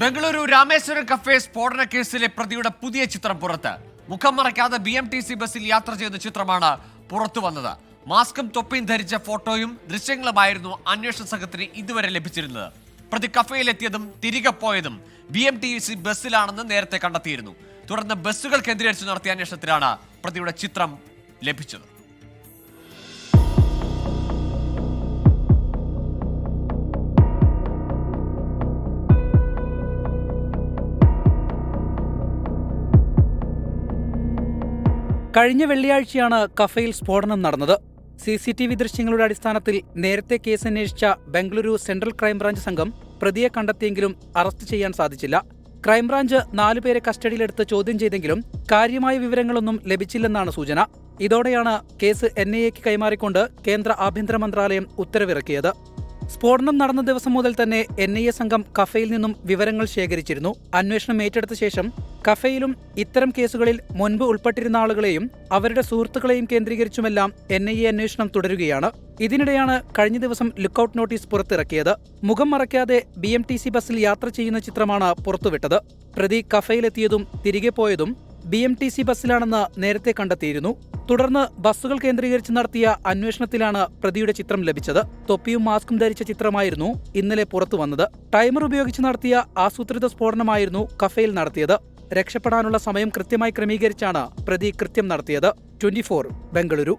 Bengaluru Rameswaram cafe സ്ഫോടന കേസിലെ പ്രതിയുടെ പുതിയ ചിത്രം പുറത്ത്. മുഖം മറയ്ക്കാതെ ബി എം ടി സി ബസ്സിൽ യാത്ര ചെയ്യുന്ന ചിത്രമാണ് പുറത്തു വന്നത്. മാസ്കും തൊപ്പിയും ധരിച്ച ഫോട്ടോയും ദൃശ്യങ്ങളുമായിരുന്നു അന്വേഷണ സംഘത്തിന് ഇതുവരെ ലഭിച്ചിരുന്നത്. പ്രതി കഫേയിലെത്തിയതും തിരികെ പോയതും ബി എം ടി സി ബസ്സിലാണെന്ന് നേരത്തെ കണ്ടെത്തിയിരുന്നു. തുടർന്ന് ബസ്സുകൾ കേന്ദ്രീകരിച്ച് നടത്തിയ അന്വേഷണത്തിലാണ് പ്രതിയുടെ ചിത്രം ലഭിച്ചത്. കഴിഞ്ഞ വെള്ളിയാഴ്ചയാണ് കഫയിൽ സ്ഫോടനം നടന്നത്. സി സി ടി വി ദൃശ്യങ്ങളുടെ അടിസ്ഥാനത്തിൽ നേരത്തെ കേസ് അന്വേഷിച്ച ബംഗളൂരു സെൻട്രൽ ക്രൈംബ്രാഞ്ച് സംഘം പ്രതിയെ കണ്ടെത്തിയെങ്കിലും അറസ്റ്റ് ചെയ്യാൻ സാധിച്ചില്ല. ക്രൈംബ്രാഞ്ച് നാലുപേരെ കസ്റ്റഡിയിലെടുത്ത് ചോദ്യം ചെയ്തെങ്കിലും കാര്യമായ വിവരങ്ങളൊന്നും ലഭിച്ചില്ലെന്നാണ് സൂചന. ഇതോടെയാണ് കേസ് എൻ ഐ എക്ക് കൈമാറിക്കൊണ്ട് കേന്ദ്ര ആഭ്യന്തര മന്ത്രാലയം ഉത്തരവിറക്കിയത്. സ്ഫോടനം നടന്ന ദിവസം മുതൽ തന്നെ എൻ ഐ എ സംഘം കഫയിൽ നിന്നും വിവരങ്ങൾ ശേഖരിച്ചിരുന്നു. അന്വേഷണം ഏറ്റെടുത്ത ശേഷം കഫയിലും ഇത്തരം കേസുകളിൽ മുൻപ് ഉൾപ്പെട്ടിരുന്ന ആളുകളെയും അവരുടെ സുഹൃത്തുക്കളെയും കേന്ദ്രീകരിച്ചുമെല്ലാം എൻ ഐ എ അന്വേഷണം തുടരുകയാണ്. ഇതിനിടെയാണ് കഴിഞ്ഞ ദിവസം ലുക്കൌട്ട് നോട്ടീസ് പുറത്തിറക്കിയത്. മുഖം മറയ്ക്കാതെ ബി എം ടി സി ബസ്സിൽ യാത്ര ചെയ്യുന്ന ചിത്രമാണ് പുറത്തുവിട്ടത്. പ്രതി കഫയിലെത്തിയതും തിരികെ പോയതും ബി എം ടി സി ബസ്സിലാണെന്ന് നേരത്തെ കണ്ടെത്തിയിരുന്നു. തുടർന്ന് ബസ്സുകൾ കേന്ദ്രീകരിച്ച് നടത്തിയ അന്വേഷണത്തിലാണ് പ്രതിയുടെ ചിത്രം ലഭിച്ചത്. തൊപ്പിയും മാസ്കും ധരിച്ച ചിത്രമായിരുന്നു ഇന്നലെ പുറത്തു വന്നത്. ടൈമർ ഉപയോഗിച്ച് നടത്തിയ ആസൂത്രിത സ്ഫോടനമായിരുന്നു കഫേയിൽ നടത്തിയത്. രക്ഷപ്പെടാനുള്ള സമയം കൃത്യമായി ക്രമീകരിച്ചാണ് പ്രതി കൃത്യം നടത്തിയത്. ട്വന്റി ബംഗളൂരു.